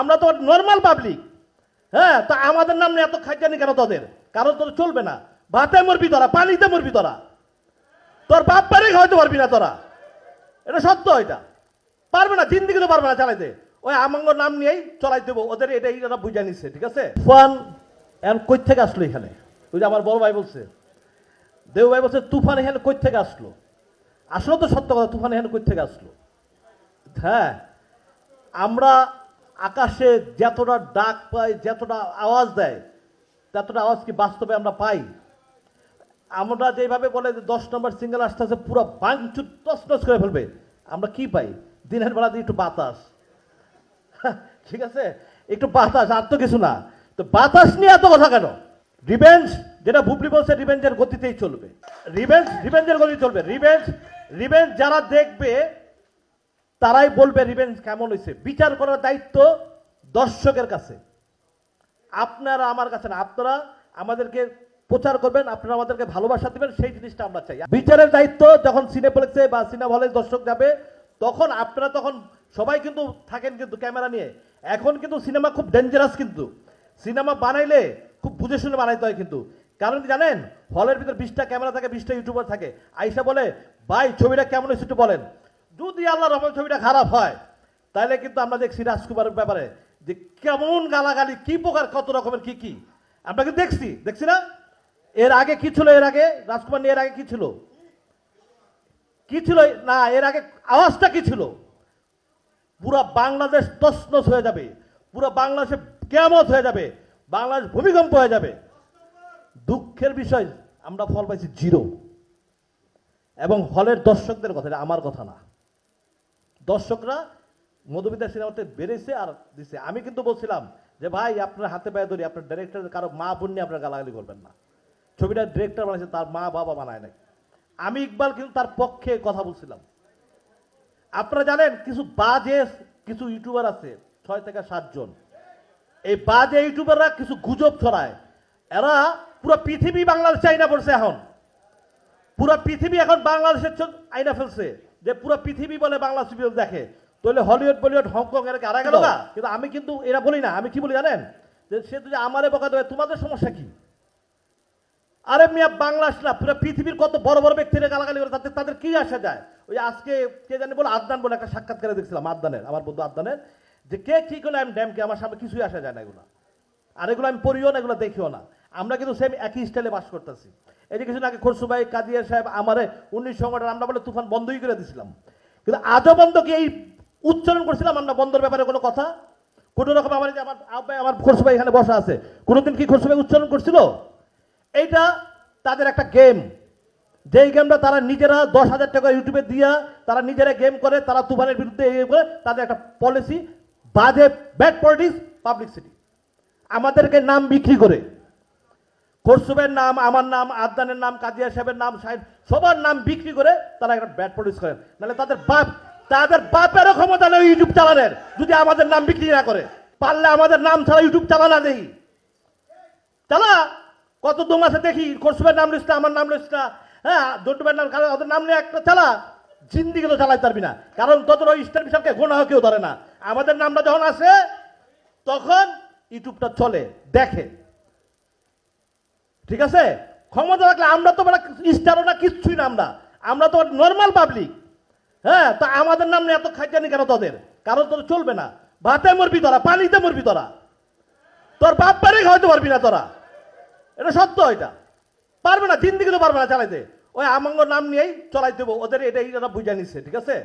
আমরা তো normal public হ্যাঁ তা আমাদের নাম এত খাইজানি কেন তোদের? কারণ তোর চলবে না। ভাতে মরবি তোরা, পানিতে মরবি তোরা। তোর বাপ পারে খাওয়াতে পারবি না তোরা। এটা সত্য এটা। পারবে না জিন্দিগি তো পারবে না চালাইতে। ওই আমাঙ্গ নাম নিয়েই চলাই দেবো। ওদের এটা এটা বুঝে নিচ্ছে ঠিক আছে? ফান এখন কই থেকে আসলো এখানে? ওই যে আমার বড় ভাই বলছে। দেউ ভাই বলছে, তুফান এখানে কই থেকে আসলো? আসলে তো সত্য কথা, তুফান এখানে কই থেকে আসলো? হ্যাঁ আমরা আকাশে যতটা ডাক পায়, যতটা আওয়াজ দেয়, ততটা আওয়াজ কি বাস্তবে আমরা পাই? আমরা যেভাবে বলে যে দশ নম্বর সিঙ্গেল আসতেছে, পুরো বাংচুর তসনস করে ফেলবে। আমরা কি পাই? দিনের বেলা দিয়ে একটু বাতাস। ঠিক আছে? একটু বাতাস, আর তো কিছু না। তো বাতাস নিয়ে এত কথা কেন? রিভেঞ্জ যেটা বুবলি বলছে রিভেঞ্জের গতিতেই চলবে। রিভেঞ্জ রিভেঞ্জের গতি চলবে। রিভেঞ্জ রিভেঞ্জ যারা দেখবে তারাই বলবে রিভেঞ্জ কেমন হয়েছে বিচার করার দায়িত্ব দর্শকের কাছে। আপনারা আমার কাছে না, আপনারা আমাদেরকে প্রচার করবেন, আপনারা আমাদেরকে ভালোবাসা দেবেন, সেই জিনিসটা আমরা চাই। বিচারের দায়িত্ব যখন সিনেপ্লেক্সে বা সিনেমা হলে দর্শক যাবে, তখন আপনারা তখন সবাই কিন্তু থাকেন কিন্তু ক্যামেরা নিয়ে। এখন কিন্তু সিনেমা খুব ডেঞ্জারাস কিন্তু। সিনেমা বানাইলে খুব বুঝে শুনে বানাইতে হয় কিন্তু। কারণ কি জানেন? হলের ভিতর বিশটা ক্যামেরা থাকে, বিশটা ইউটিউবার থাকে। আইসা বলে, ভাই, ছবিটা কেমন হয়েছে একটু বলেন। যদি আল্লাহ রহমান ছবিটা খারাপ হয় তাহলে কিন্তু আমরা দেখছি রাজকুমারের ব্যাপারে যে কেমন গালাগালি, কি প্রকার, কত রকমের, কি কি। আমরা কিন্তু দেখছি দেখছি না? এর আগে কি ছিল, এর আগে? রাজকুমার নিয়ে এর আগে কি ছিল? কি ছিল? না, এর আগে আওয়াজটা কি ছিল? পুরা বাংলাদেশ তসনস হয়ে যাবে। পুরো বাংলাদেশে কেমত হয়ে যাবে। বাংলাদেশ ভূমিকম্প হয়ে যাবে। দুঃখের বিষয়, আমরা ফল পাইছি জিরো। এবং হলের দর্শকদের কথা আমার কথা না। দর্শকরা মধুমিতা সিনেমাতে বেড়েছে আর দিছে। আমি কিন্তু বলছিলাম যে, ভাই, আপনার হাতে পায়ে ধরি, আপনার ডাইরেক্টর কারও মা বোন নিয়ে আপনার গালাগালি করবেন না। ছবিটা ডিরেক্টর বানাইছে, তার মা বাবা বানায় নাই। আমি ইকবাল কিন্তু তার পক্ষে কথা বলছিলাম। আপনারা জানেন, কিছু বাজে, কিছু ইউটিউবার আছে, ছয় থেকে সাতজন এই বাজে ইউটিউবাররা কিছু গুজব ছড়ায়। এরা পুরো পৃথিবী বাংলাদেশে আইনা পড়ছে এখন। পুরো পৃথিবী এখন বাংলাদেশের আইনা ফেলছে। যে পুরো পৃথিবী বলে বাংলা সিরিয়াল দেখে। তাহলে হলিউড বলিউড হংকং এর আড়া গেল না। কিন্তু আমি কিন্তু এরা বলি না আমি কি বলি জানেন? যে সে যদি আমারে বকা দেবে তোমাদের সমস্যা কি? আরে মিয়া বাংলাদেশ না পুরো পৃথিবীর কত বড় বড় ব্যক্তিরা গালাগালি করে তাদের তাদের কি আসা যায়? ওই আজকে কে জানি বলে আদনান বলে একটা সাক্ষাৎকারে দেখছিলাম আদনানের আমার বন্ধু আদনানের। যে কে কি করলে আমি ড্যামকে আমার সামনে কিছুই আসা যায় না এগুলো। আর এগুলো আমি পড়িও না এগুলো দেখিও না। আমরা কিন্তু সেম একই স্টাইলে বাস করতেছি। এই যে কিছুদিন আগে খরসু ভাই, কাদিয়া সাহেব আমারে উনিশ সংগঠন আমরা বলে তুফান বন্ধই করে দিছিলাম। কিন্তু আজও বন্ধ কি এই উচ্চারণ করছিলাম আমরা বন্ধের ব্যাপারে কোনো কথা? কোনো রকম আমার যে আমার আব্বাই, আমার খরসু ভাই এখানে বসা আছে। কোনোদিন কি খরসু ভাই উচ্চারণ করছিল? এইটা তাদের একটা গেম যেই গেমটা তারা নিজেরা দশ হাজার টাকা ইউটিউবে দিয়া তারা নিজেরা গেম করে, তারা তুফানের বিরুদ্ধে এই করে তাদের একটা পলিসি বাজে ব্যাড পলিটিক্স পাবলিক সিটি আমাদেরকে নাম বিক্রি করে। খরসুবের নাম, আমার নাম, আদনানের নাম, কাজিয়া সাহেবের নাম, সাহেব, সবার নাম বিক্রি করে তারা একটা ব্যাট পলিটিক্স করেন নাহলে তাদের বাপ, তাদের বাপেরও ক্ষমতা নেই ইউটিউব চালানের, যদি আমাদের নাম বিক্রি না করে। পারলে আমাদের নাম ছাড়া ইউটিউব চালানা দেই চালা, কত দু মাসে দেখি, খরসুবের নাম লিস্ট আমার নাম লিস্ট হ্যাঁ দন্টুবের নাম ওদের নাম নিয়ে একটা চালা জিন্দিগি তো চালাইতে পারবি না। কারণ ওই স্টার বিশালকে গোনা কেউ ধরে না। আমাদের নামটা যখন আসে, তখন ইউটিউবটা চলে, দেখে। ঠিক আছে? ক্ষমতা থাকলে আমরা তো মানে স্টারও না, কিচ্ছুই না আমরা। আমরা তো নর্মাল পাবলিক হ্যাঁ তা আমাদের নাম এত খাইজানি কেন তোদের? কারণ তোর চলবে না। ভাতে মরবি তোরা, পানিতে মরবি তোরা। তোর বাপ পারে খাওয়াতে পারবি না তোরা। এটা সত্য এটা। পারবে না দিন দিকে তো পারবে না চালাইতে। ওই আমাঙ্গ নাম নিয়েই চলাই দেবো ওদের এটাই ওরা বুঝে নিচ্ছে ঠিক আছে?